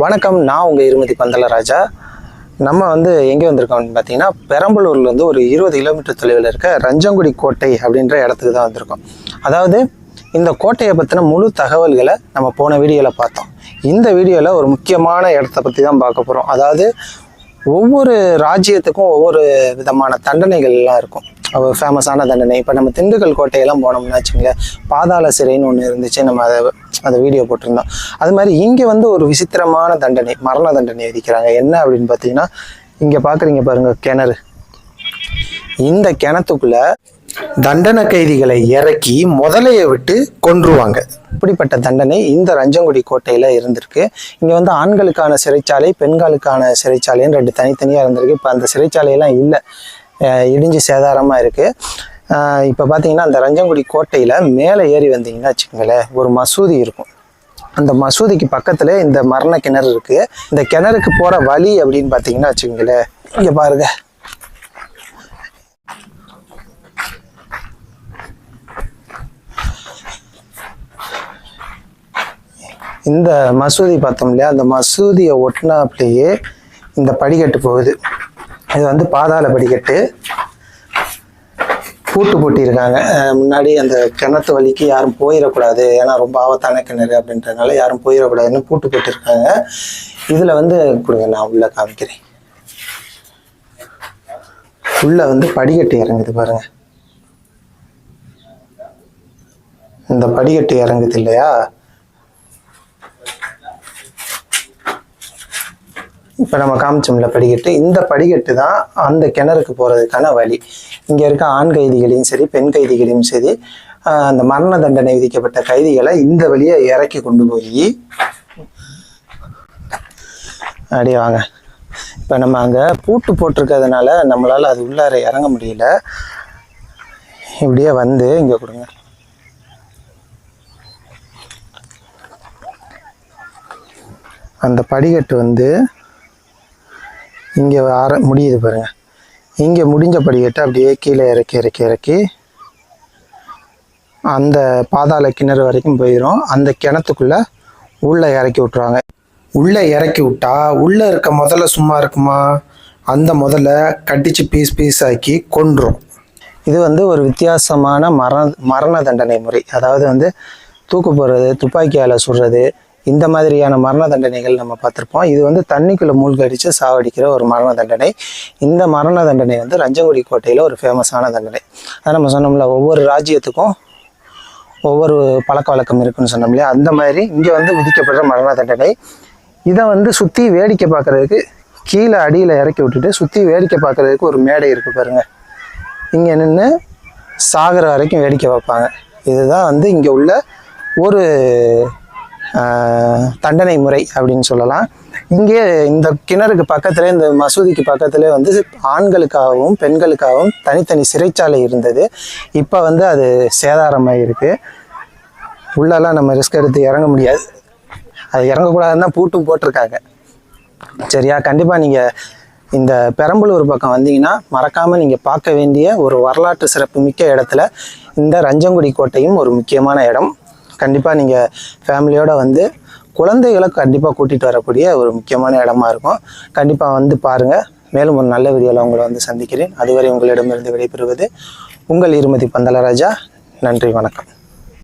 வணக்கம் நான் உங்கள் இருமதி பந்தலராஜா. நம்ம வந்து எங்கே வந்திருக்கோம் அப்படின்னு பார்த்தீங்கன்னா பெரம்பலூர்லேருந்து ஒரு இருபது கிலோமீட்டர் தொலைவில் இருக்க ரஞ்சங்குடி கோட்டை அப்படின்ற இடத்துக்கு தான் வந்திருக்கோம். அதாவது இந்த கோட்டையை பற்றின முழு தகவல்களை நம்ம போன வீடியோவில் பார்த்தோம். இந்த வீடியோவில் ஒரு முக்கியமான இடத்த பற்றி தான் பார்க்க போகிறோம் அதாவது ஒவ்வொரு ராஜ்யத்துக்கும் ஒவ்வொரு விதமான தண்டனைகள்லாம் இருக்கும். ஃபேமஸான தண்டனை. இப்போ நம்ம திண்டுக்கல் கோட்டையெல்லாம் போனோம்னா வச்சுங்களேன் பாதாள சிறைன்னு ஒன்று இருந்துச்சு. நம்ம அதை அந்த வீடியோ போட்டிருந்தோம். அது மாதிரி இங்கே வந்து ஒரு விசித்திரமான தண்டனை மரண தண்டனை விதிக்கிறாங்க. என்ன அப்படின்னு பார்த்தீங்கன்னா இங்கே பார்க்குறீங்க பாருங்கள் கிணறு. இந்த கிணத்துக்குள்ள தண்டனை கைதிகளை இறக்கி முதலையை விட்டு கொன்றுவாங்க. இப்படிப்பட்ட தண்டனை இந்த ரஞ்சங்குடி கோட்டையில் இருந்திருக்கு. இங்கே வந்து ஆண்களுக்கான சிறைச்சாலை பெண்களுக்கான சிறைச்சாலைன்னு ரெண்டு தனித்தனியாக இருந்திருக்கு. இப்போ அந்த சிறைச்சாலையெல்லாம் இல்லை. இடிஞ்சு சேதாரமாக இருக்குது இப்போ பார்த்தீங்கன்னா அந்த ரஞ்சங்குடி கோட்டையில் மேலே ஏறி வந்தீங்கன்னா வச்சுக்கோங்களேன் ஒரு மசூதி இருக்கும். அந்த மசூதிக்கு பக்கத்தில் இந்த மரண கிணறு இருக்குது இந்த கிணறுக்கு போகிற வழி அப்படின்னு பார்த்தீங்கன்னா வச்சுக்கோங்களேன் இங்கே பாருங்க. இந்த மசூதி பார்த்தோம் இல்லையா? அந்த மசூதியை ஒட்டினாப்லேயே இந்த படிக்கட்டு போகுது. இது வந்து பாதாள படிக்கட்டு. பூட்டு பூட்டியிருக்காங்க முன்னாடி அந்த கிணத்து வழிக்கு யாரும் போயிடக்கூடாது ஏன்னா ரொம்ப ஆபத்தான கிணறு அப்படின்றதுனால யாரும் போயிடக்கூடாதுன்னு பூட்டு போட்டிருக்காங்க. இதில் வந்து கொடுங்க நான் உள்ளே காமிக்கிறேன். உள்ளே வந்து படிக்கட்டு இறங்குது பாருங்கள் இந்த படிக்கட்டு இறங்குது இல்லையா? இப்போ நம்ம காமிச்சோம்ல படிக்கட்டு இந்த படிக்கட்டு தான் அந்த கிணறுக்கு போகிறதுக்கான வழி. இங்கே இருக்க ஆண் கைதிகளையும் சரி பெண் கைதிகளையும் சரி அந்த மரண தண்டனை விதிக்கப்பட்ட கைதிகளை இந்த வழியை இறக்கி கொண்டு போய் அப்படியே வாங்க. இப்போ நம்ம அங்கே பூட்டு போட்டிருக்கிறதுனால நம்மளால் அது உள்ளார இறங்க முடியல. இப்படியே வந்து இங்கே கொடுங்க. அந்த படிக்கட்டு வந்து இங்கே ஆர முடியுது பாருங்க. இங்கே முடிஞ்ச படிக்கட்டு அப்படியே கீழே இறக்கி இறக்கி இறக்கி அந்த பாதாள கிணறு வரைக்கும் போயிடும் அந்த கிணத்துக்குள்ளே உள்ளே இறக்கி விட்ருவாங்க உள்ளே இறக்கி விட்டா உள்ளே இருக்க முதல்ல சும்மா இருக்குமா? அந்த முதல்ல கட்டிச்சு பீஸ் பீஸ் ஆக்கி கொன்றும். இது வந்து ஒரு வித்தியாசமான மரண மரண தண்டனை முறை. அதாவது வந்து தூக்கு போடுறது துப்பாக்கியால் சுடுறது இந்த மாதிரியான மரண தண்டனைகள் நம்ம பார்த்துருப்போம். இது வந்து தண்ணிக்குள்ளே மூழ்கடிச்சு சாவடிக்கிற ஒரு மரண தண்டனை. இந்த மரண தண்டனை வந்து ரஞ்சங்குடி கோட்டையில் ஒரு ஃபேமஸான தண்டனை. அதை நம்ம சொன்னோம்ல ஒவ்வொரு ராஜ்யத்துக்கும் ஒவ்வொரு பழக்க வழக்கம் இருக்குன்னு சொன்னோம் இல்லையா? அந்த மாதிரி இங்கே வந்து விதிக்கப்படுற மரண தண்டனை. இதை வந்து சுற்றி வேடிக்கை பார்க்குறதுக்கு கீழே அடியில் இறக்கி விட்டுட்டு சுற்றி வேடிக்கை பார்க்குறதுக்கு ஒரு மேடை இருக்குது பாருங்கள் இங்கே நின்று சாகிற வரைக்கும் வேடிக்கை பார்ப்பாங்க. இதுதான் வந்து இங்கே உள்ள ஒரு தண்டனை முறை அப்படின்னு சொல்லலாம். இங்கே இந்த கிணறுக்கு பக்கத்தில் இந்த மசூதிக்கு பக்கத்தில் வந்து ஆண்களுக்காகவும் பெண்களுக்காகவும் தனித்தனி சிறைச்சாலை இருந்தது. இப்போ வந்து அது சேதாரமாக இருக்குது உள்ளெல்லாம் நம்ம ரிஸ்க் எடுத்து இறங்க முடியாது. அது இறங்கக்கூடாதுன்னு தான் பூட்டும் போட்டிருக்காங்க. சரியா? கண்டிப்பாக நீங்கள் இந்த பெரம்பலூர் பக்கம் வந்தீங்கன்னா மறக்காமல் நீங்கள் பார்க்க வேண்டிய ஒரு வரலாற்று சிறப்பு மிக்க இடத்துல இந்த ரஞ்சங்குடி கோட்டையும் ஒரு முக்கியமான இடம். கண்டிப்பாக நீங்கள் ஃபேமிலியோடு வந்து குழந்தைகளை கண்டிப்பாக கூட்டிகிட்டு வரக்கூடிய ஒரு முக்கியமான இடமா இருக்கும். கண்டிப்பாக வந்து பாருங்கள் மேலும் ஒரு நல்ல வீடியோவில் உங்களை வந்து சந்திக்கிறேன். அதுவரை உங்களிடமிருந்து விடைபெறுவது உங்கள் இருமதி பந்தலராஜா நன்றி வணக்கம்.